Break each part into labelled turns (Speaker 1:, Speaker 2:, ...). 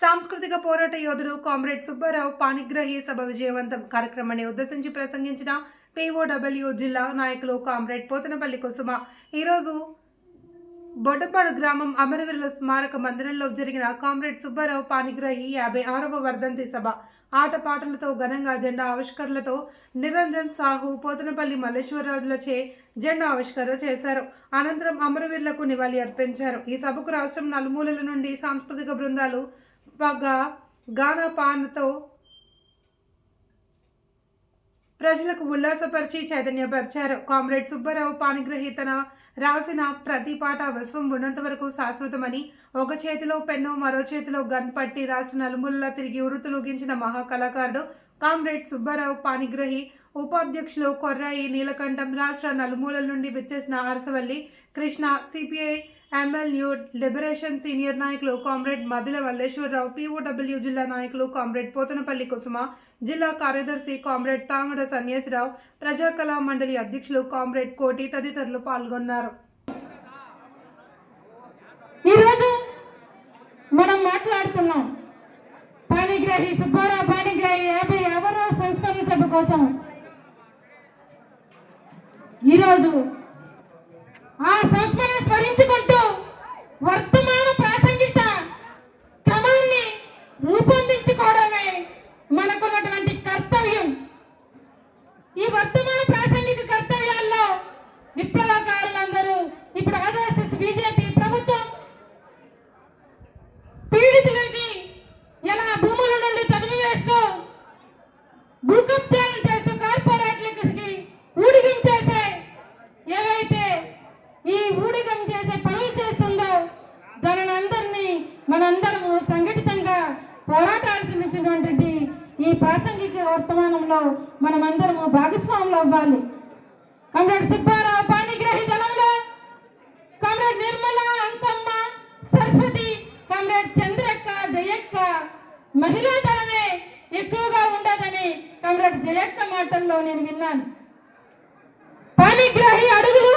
Speaker 1: సాంస్కృతిక పోరాట యోధుడు కామ్రేడ్ సుబ్బారావు పానిగ్రహి సభ విజయవంతం. కార్యక్రమాన్ని ఉద్దేశించి ప్రసంగించిన పీఓడబ్ల్యూ జిల్లా నాయకులు కామ్రేడ్ పోతనపల్లి కుసుమ. ఈరోజు బొడ్డపాడు గ్రామం అమరవీరుల స్మారక మందిరంలో జరిగిన కామ్రేడ్ సుబ్బారావు పానిగ్రహి యాభై ఆరవ వర్ధంతి సభ. ఆటపాటలతో ఘనంగా జెండా ఆవిష్కరణలతో నిరంజన్ సాహు పోతనపల్లి మల్లేశ్వరరాజులచే జెండా ఆవిష్కరణ చేశారు. అనంతరం అమరవీరులకు నివాళి అర్పించారు. ఈ సభకు రాష్ట్రం నలుమూలల నుండి సాంస్కృతిక బృందాలు గానపానతో ప్రజలకు ఉల్లాసపరిచి చైతన్యపరిచారు. కామ్రేడ్ సుబ్బారావు పానిగ్రహి తన రాసిన ప్రతి పాట విశ్వం ఉన్నంత వరకు శాశ్వతమని ఒక చేతిలో పెన్ను మరో చేతిలో గన్ పట్టి రాసిన నలుమూలలా తిరిగి ఉరుతులుగించిన మహాకళాకారుడు కామ్రేడ్ సుబ్బారావు పాణిగ్రహి ఉపాధ్యక్షులు కొర్రాయి నీలకంఠం రాష్ట్ర నలుమూలల నుండి విచ్చేసిన Arasavalli Krishna CPI ML liberation senior నాయకులు కామ్రేడ్ మదిల మల్లేశ్వరరావు పీఓడబ్ల్యూ జిల్లా నాయకులు కామ్రేడ్ పోతనపల్లి కుసుమ జిల్లా కార్యదర్శి కామ్రేడ్ తామర సన్యాసిరావు ప్రజా కళా మండలి అధ్యక్షులు కామ్రేడ్ కోటి తదితరులు పాల్గొన్నారు
Speaker 2: ఈరోజు మనం మాట్లాడుతున్నాం పాణిగ్రహి సుబ్బారావు పాణిగ్రహి యాభై ఎవరో సంస్కరణ సభ కోసం. ఈరోజు ఆ సంస్మరణ స్మరించుకుంటూ వర్తమాన ప్రాసంగిక క్రమాన్ని రూపొందించుకోవడమే మనకున్నటువంటి కర్తవ్యం. ఈ వర్తమాన మనందరము సంఘటితంగా పోరాటాల్సినటువంటి ఈ ప్రాసంగిక వర్తమానంలో మనమందరము భాగస్వాములు అవ్వాలి. కమ్రేడ్ సుబ్బారావు పాణిగ్రహి దళంలో కమ్రేడ్ నిర్మల అంకమ్మ సరస్వతి కమ్రేడ్ చంద్రక్క జయక్క మహిళా దళమే ఎక్కువగా ఉండదని కమ్రేడ్ జయక్క మాటల్లో నేను విన్నాను. పానిగ్రహి అడుగులు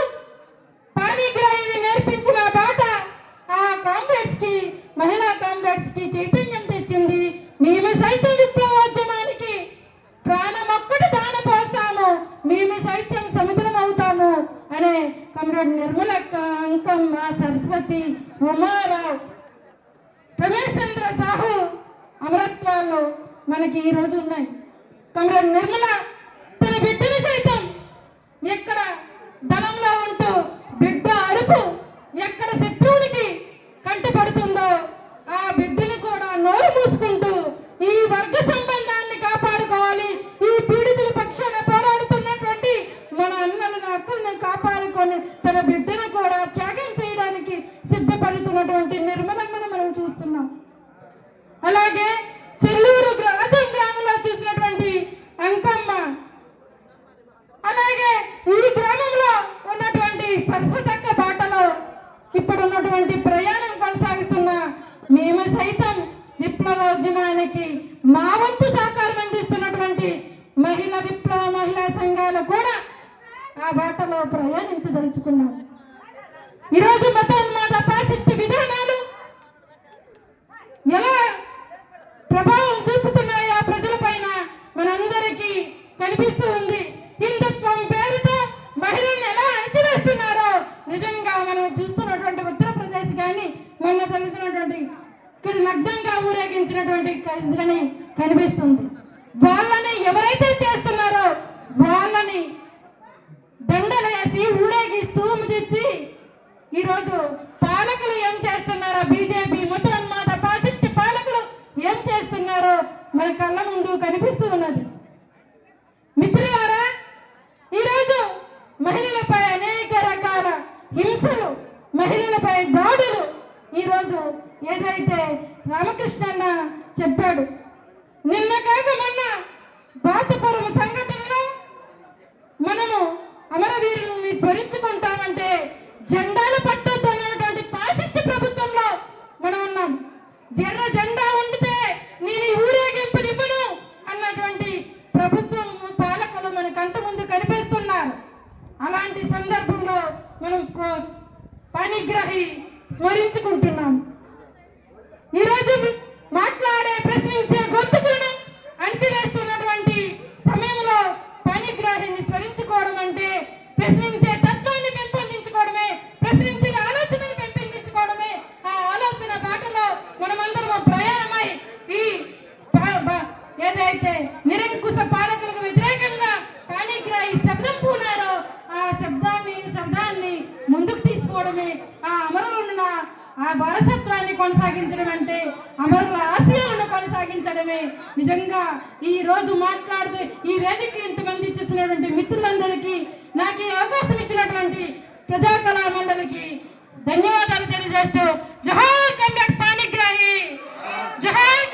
Speaker 2: కమ్రేడ్ నిర్మలక్క అంకమ్మ సరస్వతి ఉమారావు. రమేష్ చంద్ర సాహు అమరత్వాలు మనకి ఈ రోజు ఉన్నాయి. కమ్రేడ్ నిర్మల తన బిడ్డని సైతం ఎక్కడ దళంలో ఉంటూ బిడ్డ అరుపు ఎక్కడ శత్రువునికి కంటపడుతుందో ఆ బిడ్డను ఉన్నటువంటి నిర్మలమ్మను మనం చూస్తున్నాం. అలాగే చెల్లూరు రాజం గ్రామంలో చూసినటువంటి అంకమ్మ. అలాగే ఈ గ్రామంలో ఉన్నటువంటి సరస్వతక్క బాటలో ఇప్పుడు ఉన్నటువంటి ప్రయాణం కొనసాగిస్తున్న మేము సైతం విప్లవోద్యమానికి మా వంతు సహకారం అందిస్తున్నటువంటి మహిళా విప్లవ మహిళా సంఘాలు కూడా ఆ బాటలో ప్రయాణించదలుచుకున్నాం. ఈరోజు మతోన్మాద పాసిస్ట్ విధానాలు ఎలా ప్రభావం చూపుతున్నాయో ప్రజలపైన మనందరికీ కనిపిస్తూ ఉంది. హిందుత్వం పేరుతో మహిళల్ని ఎలా అణచివేస్తున్నారో నిజంగా మనం చూస్తున్నటువంటి ఉత్తరప్రదేశ్ కానీ మొన్న తెలిసినటువంటి ఇక్కడ నగ్నంగా ఊరేగించినటువంటి కానీ కనిపిస్తుంది. వాళ్ళని ఎవరైతే చేస్తున్నారో వాళ్ళని దండలేసి ఊరేగిస్తూ ముదిచ్చి ఈరోజు పాలకులు ఏం చేస్తున్నారో బీజేపీ మతోన్మాద ఫాసిస్ట్ పాలకులు ఏం చేస్తున్నారో మన కళ్ళ ముందు కనిపిస్తూ ఉన్నది. మిత్రులారా ఈరోజు మహిళలపై అనేక రకాల హింసలు మహిళలపై దాడులు ఈరోజు ఏదైతే రామకృష్ణన్న చెప్పాడు. నిన్న కాక మొన్న బాతుపురం సంఘటనలో మనము అమరవీరుల్ని త్వరించుకుంటామంటే జెండాల పట్టుతున్నటువంటి పాసిస్ట్ ప్రభుత్వంలో మనం ఉన్నాం. జర్ర జెండా ఉండితే నేను ఈ ఊరేగింపునివ్వను అన్నటువంటి ప్రభుత్వం పాలకులు మన కంట ముందు కనిపిస్తున్నారు. అలాంటి సందర్భంలో మనం కో- స్మరించుకుంటున్నాం. ఈరోజు మాట్లాడే ప్రశ్నించే గొంతుకులను అణిచివేస్తున్నటువంటి సమయంలో పనిగ్రాహిని స్మరించుకోవడం అంటే ప్రశ్నించే ఆ వారసత్వాన్ని కొనసాగించడం అంటే అమరుల ఆశయాలను కొనసాగించడమే. నిజంగా ఈ రోజు మాట్లాడుతూ ఈ వేదిక ఇంతమంది చూస్తున్నటువంటి మిత్రులందరికీ నాకు ఈ అవకాశం ఇచ్చినటువంటి ప్రజాకళా మండలికి ధన్యవాదాలు తెలియజేస్తూ జహార్ కమ్రేడ్ పాణిగ్రాహి! జోహార్